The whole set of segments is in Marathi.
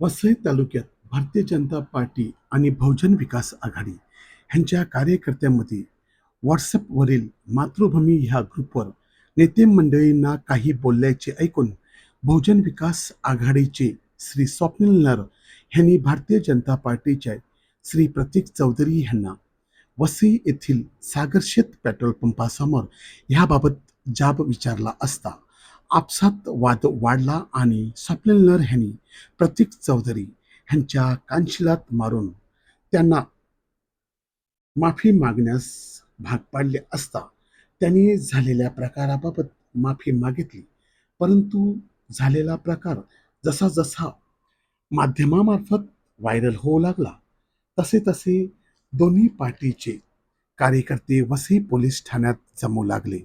वसई तालुक्यात भारतीय जनता पार्टी आणि बहुजन विकास आघाडी ह्यांच्या कार्यकर्त्यांमध्ये व्हॉट्सअपवरील मातृभूमी ह्या ग्रुपवर नेते मंडळींना काही बोलल्याचे ऐकून बहुजन विकास आघाडीचे श्री स्वप्नील नर यांनी भारतीय जनता पार्टीच्या श्री प्रतीक चौधरी यांना वसई येथील सागरशेत पेट्रोल पंपासमोर ह्याबाबत जाब विचारला असता. आपसात वाद वाढला आणि स्वप्नील नर ह्यांनी प्रतीक चौधरी ह्यांच्या कानशिलात मारून त्यांना माफी मागण्यास भाग पाडले असता त्यांनी झालेल्या प्रकाराबाबत माफी मागितली. परंतु झालेला प्रकार जसा जसा माध्यमामार्फत व्हायरल होऊ लागला तसे तसे दोन्ही पार्टीचे कार्यकर्ते वसई पोलीस ठाण्यात जमू लागले.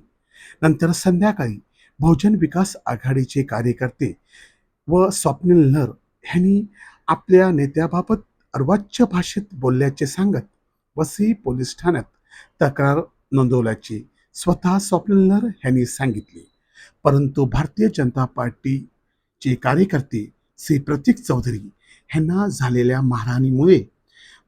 नंतर संध्याकाळी बहुजन विकास आघाडीचे कार्यकर्ते व स्वप्नील नर यांनी आपल्या नेत्याबाबत अर्वाच्य भाषेत बोलल्याचे सांगत वसई पोलीस ठाण्यात तक्रार नोंदवल्याचे स्वतः स्वप्नील नर यांनी सांगितले. परंतु भारतीय जनता पार्टीचे कार्यकर्ते श्री प्रतीक चौधरी यांना झालेल्या मारहाणीमुळे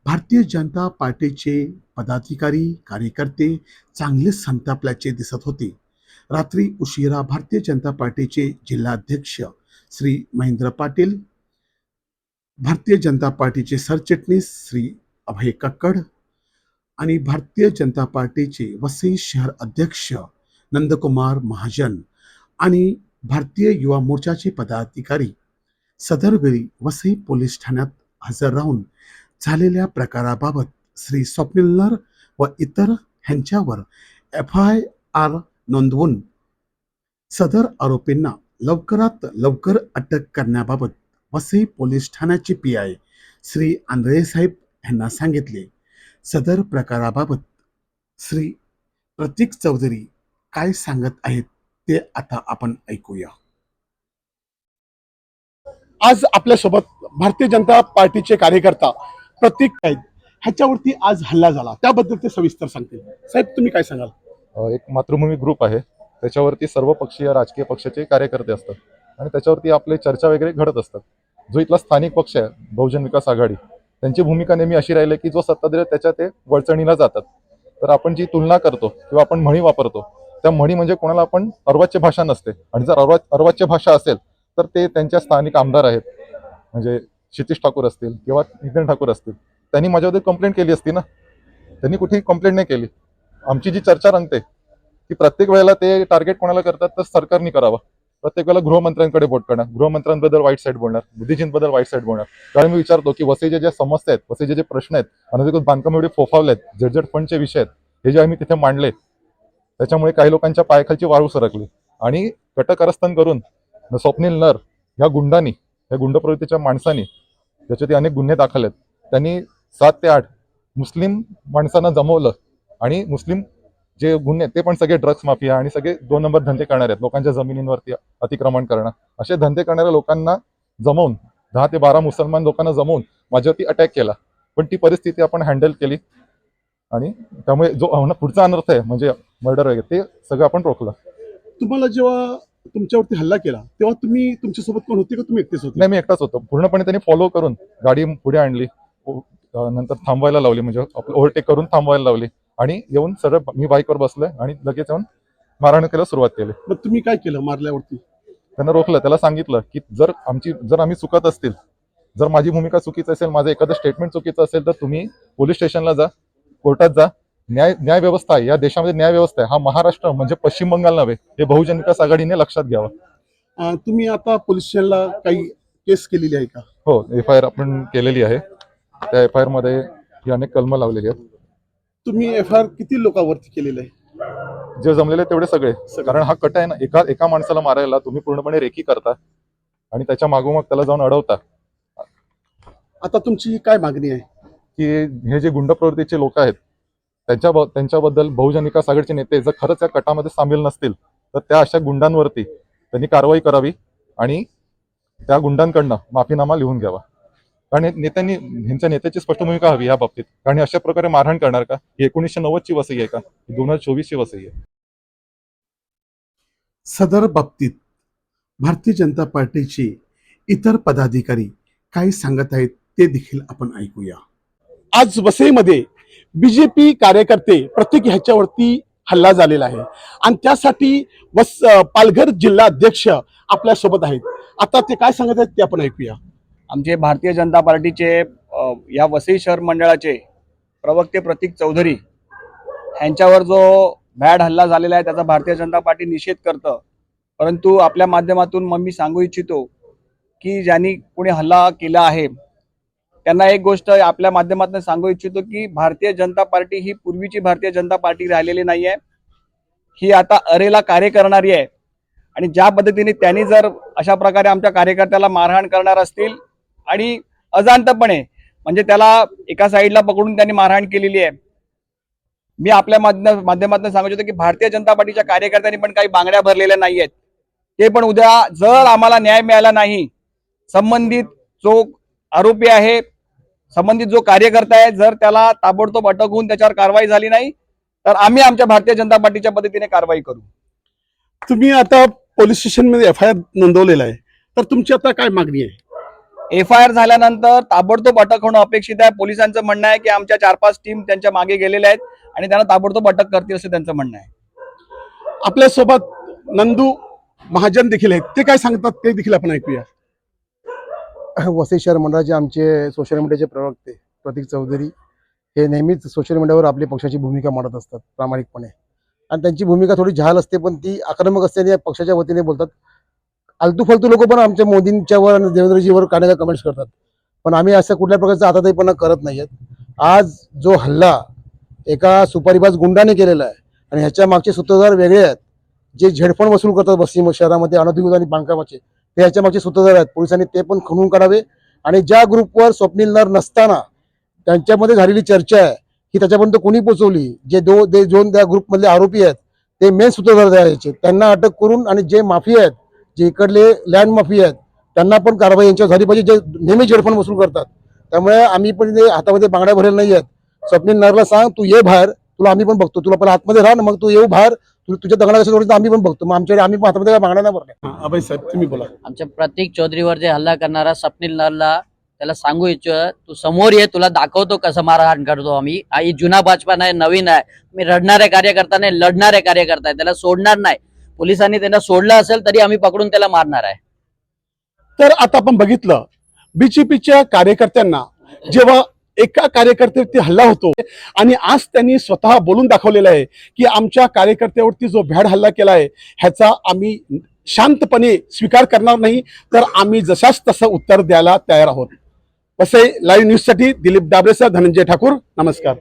भारतीय जनता पार्टीचे पदाधिकारी कार्यकर्ते चांगलेच संतापल्याचे दिसत होते. रात्री उशिरा भारतीय जनता पार्टीचे जिल्हाध्यक्ष श्री महेंद्र पाटील भारतीय जनता पार्टीचे सरचिटणीस श्री अभय कक्कड आणि भारतीय जनता पार्टीचे वसई शहर अध्यक्ष नंदकुमार महाजन आणि भारतीय युवा मोर्चाचे पदाधिकारी सदरवेळी वसई पोलीस ठाण्यात हजर राहून झालेल्या प्रकाराबाबत श्री स्वप्निल्लर व इतर ह्यांच्यावर एफ आय आर नोंदवून सदर आरोपींना लवकरात लवकर अटक करण्याबाबत वसई पोलीस ठाण्याचे पी आय श्री आंधळे साहेब यांना सांगितले. सदर प्रकाराबाबत श्री प्रतीक चौधरी काय सांगत आहेत ते आता आपण ऐकूया. आज आपल्यासोबत भारतीय जनता पार्टीचे कार्यकर्ता प्रतीक आहेत. ह्याच्यावरती आज हल्ला झाला. त्याबद्दल ते सविस्तर सांगतील. साहेब तुम्ही काय सांगाल? एक मातृभूमी ग्रुप आहे. त्याच्यावरती सर्व पक्षीय राजकीय पक्षाचे कार्यकर्ते असतात. आणि त्याच्यावरती आपले चर्चा वगैरे घडत असतात. जो इथला स्थानिक पक्ष आहे बहुजन विकास आघाडी त्यांची भूमिका नेहमी अशी राहिली की जो सत्ताधारी त्याच्या ते वळचणीला जातात. तर आपण जी तुलना करतो किंवा आपण म्हणी वापरतो त्या म्हणी म्हणजे कोणाला आपण अर्वाच्य भाषा नसते. आणि जर अर्वा अर्वाच्य भाषा असेल तर ते त्यांच्या स्थानिक आमदार आहेत. म्हणजे क्षितिश ठाकूर असतील किंवा नितीन ठाकूर असतील. त्यांनी माझ्यामध्ये कंप्लेंट केली असती ना? त्यांनी कुठेही कंप्लेंट नाही केली. आमची जी चर्चा रंगते की प्रत्येक वेळेला ते टार्गेट कोणाला करतात तर सरकारने करावं. प्रत्येक वेळेला गृहमंत्र्यांकडे बोट करणार. गृहमंत्र्यांबद्दल वाईट साईड बोलणार. बुद्धिजींबद्दल वाईट साईड बोलणार. कारण मी विचारतो की वसईचे ज्या समस्या आहेत वसईचे जे प्रश्न आहेत अनधिकृत बांधकाम एवढे फोफावले आहेत झेड फंडचे विषय आहेत हे जे आम्ही तिथे मांडले त्याच्यामुळे काही लोकांच्या पायाखालची वाळू सरकली. आणि कटकारस्थान करून स्वप्नील नर ह्या गुंडांनी ह्या गुंड प्रवृत्तीच्या माणसांनी त्याच्यात अनेक गुन्हे दाखल आहेत त्यांनी सात ते आठ मुस्लिम माणसांना जमवलं आणि मुस्लिम जे गुन्हे आहेत, ते पण सगळे ड्रग्स माफिया आणि सगळे दोन नंबर धंदे करणार आहेत. लोकांच्या जमिनींवरती अतिक्रमण करणं. असे धंदे करणाऱ्या लोकांना जमवून दहा ते बारा मुसलमान लोकांना जमवून माझ्यावरती अटॅक केला. पण ती परिस्थिती आपण हँडल केली. आणि त्यामुळे जो पुढचा अनर्थ आहे म्हणजे मर्डर वगैरे ते सगळं आपण रोखलं. तुम्हाला जेव्हा तुमच्यावरती हल्ला केला तेव्हा तुम्ही तुमच्यासोबत कोण होते का तुम्ही एकटेच होते? नाही मी एकटाच होतो. पूर्णपणे त्यांनी फॉलो करून गाडी पुढे आणली. नंतर थांबवायला लावली म्हणजे ओव्हरटेक करून थांबवायला लावली. आणि येऊन सरळ मी बाईकवर बसलोय आणि लगेच येऊन मारहाण करायला सुरुवात केली. मग तुम्ही काय केलं मारल्यावरती? त्यांना रोखलं त्याला सांगितलं की जर आमची जर आम्ही चुकत असतील जर माझी भूमिका चुकीची असेल माझं एखादं स्टेटमेंट चुकीचं असेल तर तुम्ही पोलीस स्टेशनला जा कोर्टात जा. न्याय न्याय व्यवस्था आहे. या देशामध्ये न्याय व्यवस्था आहे. हा महाराष्ट्र म्हणजे पश्चिम बंगाल नव्हे हे बहुजन विकास आघाडीने लक्षात घ्यावं. तुम्ही आता पोलीस स्टेशनला काही केस केलेली आहे का? हो एफ आय आर आपण केलेली आहे. त्या एफ आय आरमध्ये ही अनेक कलमं लावलेली आहेत. तुम्ही एफ आय आर किती लोकांवरती केलेलं आहे? जे जमलेले तेवढे सगळे. कारण हा कट आहे ना एका एका माणसाला मारायला तुम्ही पूर्णपणे रेकी करता आणि त्याच्या मागोमाग त्याला जाऊन अडवता. आता तुमची काय मागणी आहे? की हे जे गुंड प्रवृत्तीचे लोक आहेत त्यांच्या त्यांच्याबद्दल बहुजन विकास आघाडीचे नेते जर खरंच या कटामध्ये सामील नसतील तर त्या अशा गुंडांवरती त्यांनी कारवाई करावी आणि त्या गुंडांकडनं माफीनामा लिहून घ्यावा. कारण नेत्यांनी ह्यांच्या नेत्याची स्पष्ट भूमिका हवी या बाबतीत. कारण अशा प्रकारे मारहाण करणार का? ही एकोणीसशे नव्वदची वसई आहे का? ही दोन हजार चोवीसची वसई आहे. सदर बाबतीत भारतीय जनता पार्टीचे इतर पदाधिकारी काय सांगत आहेत ते देखील आपण ऐकूया. आज वसईमध्ये बीजेपी कार्यकर्ते प्रत्येक ह्याच्यावरती हल्ला झालेला आहे. आणि त्यासाठी वस पालघर जिल्हा अध्यक्ष आपल्यासोबत आहेत. आता ते काय सांगत आहेत ते आपण ऐकूया. आमचे भारतीय जनता पार्टीचे या वसई शहर मंडळाचे प्रवक्ते प्रतीक चौधरी यांच्यावर जो भॅड हल्ला झालेला आहे त्याचा भारतीय जनता पार्टी निषेध करतं. परंतु आपल्या माध्यमातून मग मी सांगू इच्छितो की ज्यांनी कोणी हल्ला केला आहे त्यांना एक गोष्ट आपल्या माध्यमातून सांगू इच्छितो की भारतीय जनता पार्टी ही पूर्वीची भारतीय जनता पार्टी राहिलेली नाही आहे ही आता अरेला कार्य करणारी आहे. आणि ज्या पद्धतीने त्यांनी जर अशा प्रकारे आमच्या कार्यकर्त्याला मारहाण करणार असतील आणि अजांतपणे म्हणजे त्याला एका साईडला पकडून त्यांनी मारहाण केलेली आहे. मी आपल्या माध्यमातून सांगू इच्छितो की भारतीय जनता पार्टीच्या कार्यकर्त्यांनी पण काही बांगड्या भरलेल्या नाही आहेत. ते पण उद्या जर आम्हाला न्याय मिळाला नाही संबंधित जो आरोपी आहे संबंधित जो कार्यकर्ता आहे जर त्याला ताबडतोब अटक होऊन त्याच्यावर कारवाई झाली नाही तर आम्ही आमच्या भारतीय जनता पार्टीच्या पद्धतीने कारवाई करू. तुम्ही आता पोलीस स्टेशनमध्ये एफ आय आर नोंदवलेला आहे. तर तुमची आता काय मागणी आहे? एफ आय आर झाल्यानंतर ताबडतोब अटक होणं अपेक्षित आहे. पोलिसांचं म्हणणं आहे की आमच्या चार पाच टीम त्यांच्या मागे गेलेल्या आहेत आणि त्यांना ताबडतोब अटक करतील असं त्यांचं म्हणणं आहे. आपल्यासोबत नंदू महाजन देखील आहेत. ते काय सांगतात ते देखील आपण ऐकूया. वसई शहर मंडळाचे आमचे सोशल मीडियाचे प्रवक्ते प्रतीक चौधरी हे नेहमीच सोशल मीडियावर आपली पक्षाची भूमिका मांडत असतात प्रामाणिकपणे. आणि त्यांची भूमिका थोडी जहाल असते पण ती आक्रमक असते आणि पक्षाच्या वतीने बोलतात. आलतू फालतू लोक पण आमच्या मोदींच्यावर आणि देवेंद्रजीवर काय कमेंट्स करतात. पण आम्ही असं कुठल्या प्रकारचा पण करत नाही आहेत आज जो हल्ला एका सुपारीबाज गुंडाने केलेला आहे आणि ह्याच्या मागचे सूत्रधार वेगळे आहेत जे झेडफोन वसूल करतात बस्सी शहरामध्ये अनधिकृत आणि बांधकामाचे ते ह्याच्या मागचे सूत्रधार आहेत. पोलिसांनी ते पण खणून काढावे आणि ज्या ग्रुपवर स्वप्नील नर नसताना त्यांच्यामध्ये झालेली चर्चा आहे ही त्याच्यापर्यंत कोणी पोचवली? जे दो जे दोन त्या ग्रुपमधले आरोपी आहेत ते मेन सूत्रधार द्यायचे त्यांना अटक करून आणि जे माफी आहेत जे इकडले लँड माफी आहेत त्यांना पण कारवाई यांच्यावर झाली पाहिजे जे नेहमी जेडफंड वसूल करतात. त्यामुळे आम्ही पण हातामध्ये बांगड्या भरलेल्या नाही आहेत स्वप्नील नरला सांग तू ये बाहेर तुला आम्ही पण बघतो. तुला पण आतमध्ये राहा ना मग तू येऊ बाहेर. तू तुझ्या दगडा कसं आम्ही पण बघतो. मग आमच्या आम्ही पण हातामध्ये काय बांगड्या नाही भरल्या. साहेब तुम्ही बोला. आमच्या प्रतीक चौधरीवर जे हल्ला करणारा स्वप्नील नरला त्याला सांगू इच्छितो तू समोर ये तुला दाखवतो कसं मारहाण करतो आम्ही. ही जुना भाजपा नाही नवीन आहे. मी रडणारे कार्यकर्ता नाही लढणारे कार्यकर्ता आहे त्याला सोडणार नाही. पोलिसांनी त्यांना सोडलं असेल तरी आम्ही पकडून त्याला मारणार आहे. तर आता आपण बघितलं बीजेपीच्या कार्यकर्त्यांना जेव्हा एका कार्यकर्त्यावरती हल्ला होतो आणि आज त्यांनी स्वतः बोलून दाखवलेलं आहे की आमच्या कार्यकर्त्यावरती जो भ्याड हल्ला केला आहे ह्याचा आम्ही शांतपणे स्वीकार करणार नाही तर आम्ही जशाच तसं उत्तर द्यायला तयार आहोत. वसई लाईव्ह न्यूजसाठी दिलीप डाबरेसह धनंजय ठाकूर नमस्कार.